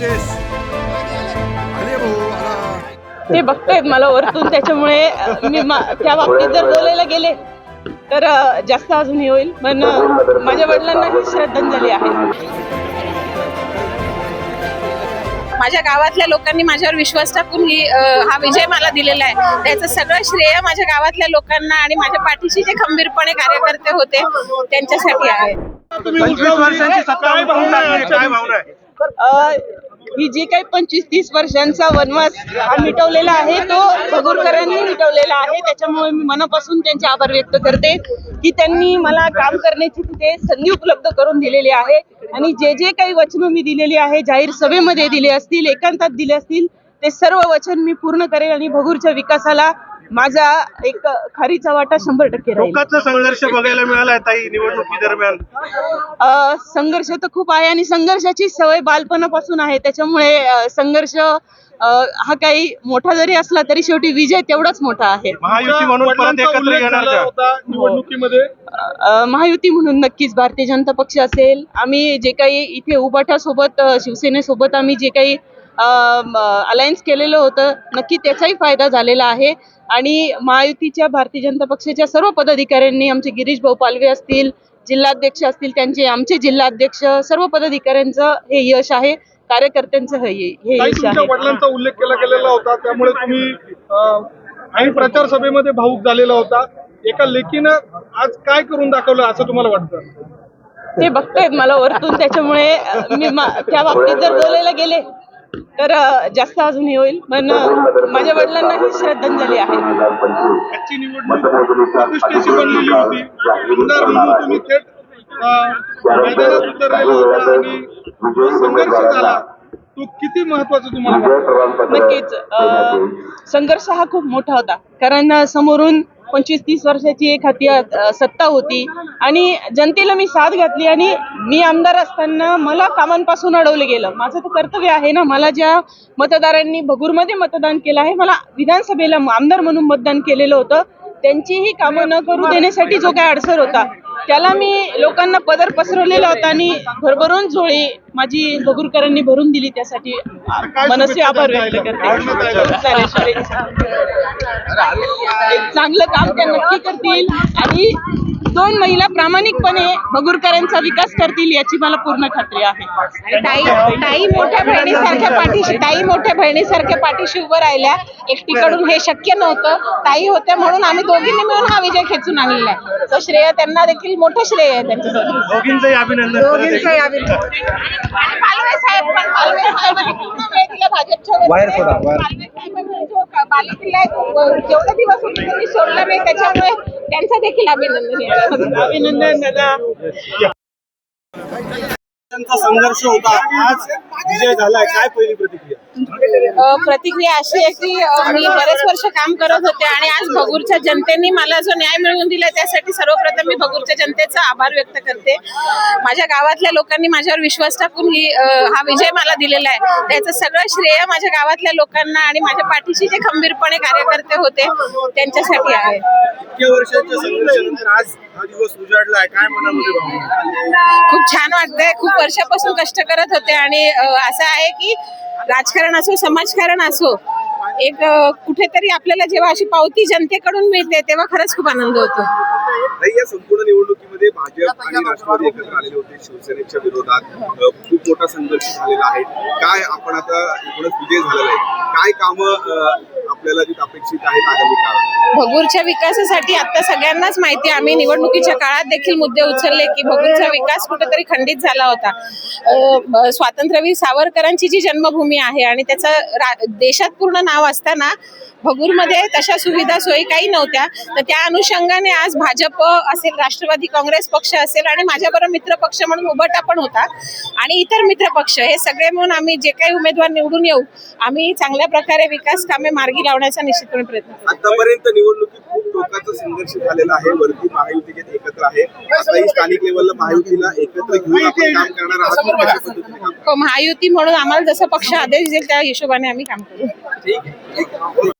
रितेश अरे भाऊ आला हो, ते बघतायत मला वरतून त्याच्यामुळे मी मा- त्या बाबतीत जर बोलायला गेले तर अ, जास्त अजून हे होईल. पण अ, माझ्या वडिलांना ही श्रद्धांजली आहे. माझ्या गावातल्या लोकांनी माझ्यावर विश्वास टाकून ही हा विजय मला दिलेला आहे. त्याचं सगळं श्रेय माझ्या गावातल्या लोकांना आणि माझ्या पाठीशी जे खंबीरपणे कार्यकर्ते होते त्यांच्यासाठी आहे. ही जी काही पंचवीस तीस वर्षांचा वनवास हा मिटवलेला आहे तो भगूरकरांनी मिटवलेला आहे. त्याच्यामुळे मी मनापासून त्यांचे आभार व्यक्त करते की त्यांनी मला काम करण्याची तिथे संधी उपलब्ध करून दिलेली आहे. आणि जे जे काही वचनं मी दिलेली आहे जाहीर सभेमध्ये दिले असतील एकांतात दिले असतील ते सर्व वचन मी पूर्ण करेल आणि भगूरच्या विकासाला माझा एक खारीचा वाटा शंभर टक्के संघर्ष बघायला मिळाला ताई निवडणुकी दरम्यान. अ, संघर्ष तर खूप आहे आणि संघर्षाची सवय बालपणापासून आहे. त्याच्यामुळे संघर्ष अ, हा काही मोठा जरी असला तरी शेवटी विजय तेवढाच मोठा आहे. महायुती म्हणून परत एकत्र येणार का? निवडणुकीमध्ये. अ, महायुती म्हणून नक्कीच भारतीय जनता पक्ष असेल. आम्ही जे काही इथे उबाठासोबत अ, शिवसेनेसोबत आम्ही जे काही अलायन्स केलेलं होतं. नक्की त्याचाही फायदा झालेला आहे. आणि महायुतीच्या भारतीय जनता पक्षाच्या सर्व पदाधिकाऱ्यांनी आमचे गिरीश भाऊ पालवे असतील जिल्हाध्यक्ष असतील त्यांचे आमचे जिल्हाध्यक्ष सर्व पदाधिकाऱ्यांचं हे यश आहे. कार्यकर्त्यांचं हे हे यश आहे. वडिलांचा उल्लेख केला गेलेला होता. त्यामुळे तुम्ही आणि प्रचार सभेमध्ये भाऊक झालेला होता. एका लेखीनं आज काय करून दाखवलं असं तुम्हाला वाटतं? ते बघतायत मला वरतून. त्याच्यामुळे मा- त्या बाबतीत जर बोलायला गेले तर जास्त अजून हे होईल पण माझ्या वडिलांना ही श्रद्धांजली आहे. आजची निवडणूक प्रतिष्ठेची बनलेली होती. आमदार म्हणून तुम्ही थेट अं, मैदानात उतरलेला होता आणि जो संघर्ष झाला. तो किती महत्त्वाचा तुम्हाला नक्कीच संघर्ष हा खूप मोठा होता. कारण समोरून पंचवीस तीस वर्षाची एक हाती सत्ता होती. आणि जनतेला मी साथ घातली आणि मी आमदार असताना मला कामांपासून अडवलं गेलं. माझं तर कर्तव्य आहे ना मला ज्या मतदारांनी भगूरमध्ये मतदान केलं आहे मला विधानसभेला आमदार म्हणून मतदान केलेलं होतं. त्यांचीही कामं न करू देण्यासाठी जो काय अडसर होता त्याला मी लोकांना पदर पसरवलेला होता आणि भरभरून झोळी माझी भगूरकरांनी भरून दिली त्यासाठी मनसे आभार व्यक्त करते. चांगलं काम त्या नक्की करतील आणि दोन महिला प्रामाणिकपणे भगूरकरांचा विकास करतील याची मला पूर्ण खात्री आहे. आणि ताई ताई मोठ्या बहिणीसारख्या पाठीशी ताई मोठ्या बहिणीसारख्या पाठीशी उभं राहिल्या. एकटीकडून हे शक्य नव्हतं. ताई होत्या म्हणून आम्ही दोघींनी मिळून हा विजय खेचून आणलेला आहे. तो श्रेय त्यांना देखील मोठं श्रेय आहे त्यांच्यासाठी. दोघींचंही अभिनंदन. दोघींचंही अभिनंदन. आणि पालवे साहेब पण पालवे साहेबांनी पूर्ण वेळ दिला भाजपच्या जेवढे दिवस होते त्यांनी सोडला नाही. त्याच्यामुळे त्यांचं देखील अभिनंदन आहे. अभिनंदन दादा. त्यांचा संघर्ष होता. आज विजय झालाय. काय पहिली प्रतिक्रिया? प्रतिक्रिया अशी आहे की मी बरेच वर्ष काम करत होते आणि आज भगूरच्या जनतेने मला जो न्याय मिळवून दिला त्यासाठी सर्वप्रथम मी भगूरच्या जनतेचा आभार व्यक्त करते. माझ्या गावातल्या लोकांनी माझ्यावर विश्वास टाकून ही हा विजय मला दिलेला आहे. त्याचं सगळं श्रेय माझ्या गावातल्या लोकांना आणि माझ्या पाठीशी जे खंबीरपणे कार्यकर्ते होते त्यांच्यासाठी आहे. हा खूप छान वाटतंय. खूप वर्षापासून कष्ट करत होते आणि असं आहे की राजकारण असो समाजकारण असो एक कुठेतरी आपल्याला जेव्हा अशी पावती जनतेकडून मिळते तेव्हा खरंच खूप आनंद होतो. या संपूर्ण निवडणुकीमध्ये भाजप आणि राष्ट्रवादी एकत्र आलेले होते. शिवसेनेच्या विरोधात खूप मोठा संघर्ष झालेला आहे. काय आपण आता एकूणच विजय झालेला आहे? काय कामं आपल्याला जी अपेक्षित आहेत आगामी काळात? भगूरच्या विकासासाठी आता सगळ्यांनाच माहिती आहे. आम्ही निवडणुकीच्या काळात देखील मुद्दे उचलले की भगूरचा विकास कुठेतरी खंडित झाला होता. स्वातंत्र्यवीर सावरकरांची जी जन्मभूमी आहे आणि त्याचं देशात पूर्ण नाव असताना भगूरमध्ये तशा सुविधा सोयी काही नव्हत्या. तर त्या अनुषंगाने आज भाजप असेल राष्ट्रवादी काँग्रेस पक्ष असेल आणि माझ्याबरोबर मित्र पक्ष म्हणून उभटा पण होता. आणि इतर मित्र पक्ष हे सगळे म्हणून आम्ही जे काही उमेदवार निवडून येऊ आम्ही चांगल्या प्रकारे विकास कामे मार्गी लावण्याचा निश्चितपणे प्रयत्न करू. आतापर्यंत निवडणुकीत खूप टोकाचा संघर्ष झालेला आहे. वरती महायुती एकत्र आहे. आताही स्थानिक लेवलला महायुतीला एकत्र घेऊन आपण काम करणार आहात तर कशा पद्धतीने काम हो, महायुती म्हणून आम्हाला जसं पक्ष आदेश देईल त्या हिशोबाने आम्ही काम करू. ठीक आहे.